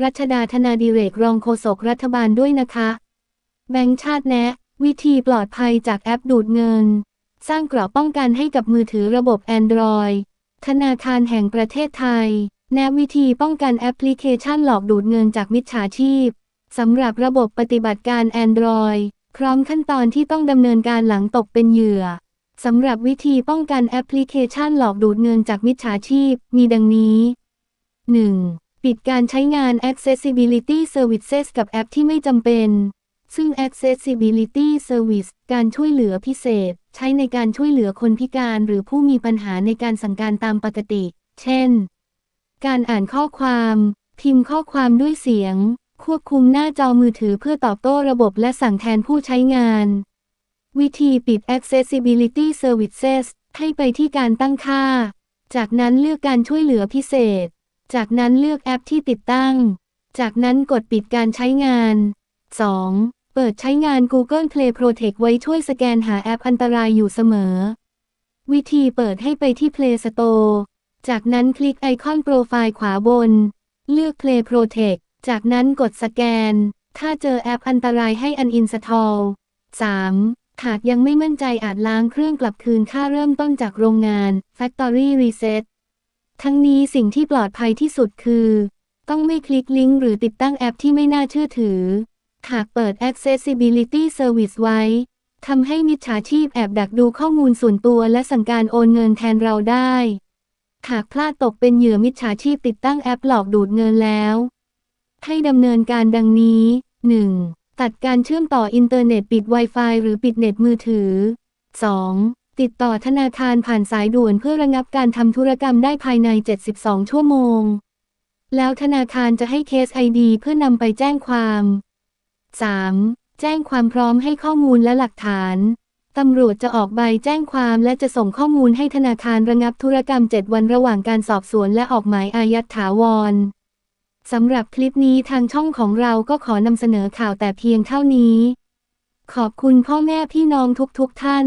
รัชดาธนาดิเรกรองโฆษกรัฐบาลด้วยนะคะ แบงก์ชาติแนะ วิธีปลอดภัยจากแอปดูดเงิน สร้างกราะป้องกันให้กับมือถือระบบ Android ธนาคารแห่งประเทศไทย แนะวิธีป้องกันแอปพลิเคชันหลอกดูดเงินจากมิจฉาชีพสำหรับระบบปฏิบัติการ Android พร้อมขั้นตอนที่ต้องดำเนินการหลังตกเป็นเหยื่อสำหรับวิธีป้องกันแอปพลิเคชันหลอกดูดเงินจากมิจฉาชีพ มีดังนี้ 1. ปิดการใช้งาน Accessibility Services กับแอปที่ไม่จำเป็น ซึ่ง Accessibility Service การช่วยเหลือพิเศษ ใช้ในการช่วยเหลือคนพิการหรือผู้มีปัญหาในการสั่งการตามปกติ เช่น การอ่านข้อความ พิมพ์ข้อความด้วยเสียง ควบคุมหน้าจอมือถือเพื่อตอบโต้ระบบและสั่งแทนผู้ใช้งาน วิธีปิด Accessibility Services ให้ไปที่การตั้งค่า จากนั้นเลือกการช่วยเหลือพิเศษ จากนั้นเลือกแอปที่ติดตั้ง จากนั้นกดปิดการใช้งาน 2. เปิดใช้งาน Google Play Protect ไว้ช่วยสแกนหาแอปอันตรายอยู่เสมอ วิธีเปิดให้ไปที่ Play Store จากนั้นคลิกไอคอนโปรไฟล์ขวาบน เลือก Play Protect จากนั้นกดสแกน ถ้าเจอแอปอันตรายให้ uninstall 3. หากยังไม่มั่นใจอาจล้างเครื่องกลับคืนค่าเริ่มต้นจากโรงงาน Factory Reset ทั้งนี้สิ่งที่ปลอดภัยที่สุดคือ ต้องไม่คลิกลิงก์หรือติดตั้งแอปที่ไม่น่าเชื่อถือ หากเปิด Accessibility Service ไว้ทำให้มิจฉาชีพแอบดักดูข้อมูลส่วนตัวและสั่งการโอนเงินแทนเราได้ หากพลาดตกเป็นเหยื่อมิจฉาชีพติดตั้งแอปหลอกดูดเงินแล้ว ให้ดำเนินการดังนี้ 1. ตัดการเชื่อมต่ออินเทอร์เน็ตปิด Wi-Fi หรือปิดเน็ตมือถือ 2. ติดต่อธนาคารผ่านสายด่วนเพื่อระงับการทำธุรกรรมได้ภายใน 72 ชั่วโมง แล้วธนาคารจะให้เคสไอดีเพื่อนำไปแจ้งความ 3. แจ้งความพร้อมให้ข้อมูลและหลักฐานตำรวจจะออกใบแจ้งความและจะส่งข้อมูลให้ธนาคารระงับธุรกรรม 7 วันระหว่างการสอบสวนและออกหมายอายัดถาวรสำหรับคลิปนี้ทางช่องของเราก็ขอนำเสนอข่าวแต่เพียงเท่านี้ ขอบคุณพ่อแม่พี่น้องทุกๆทท่าน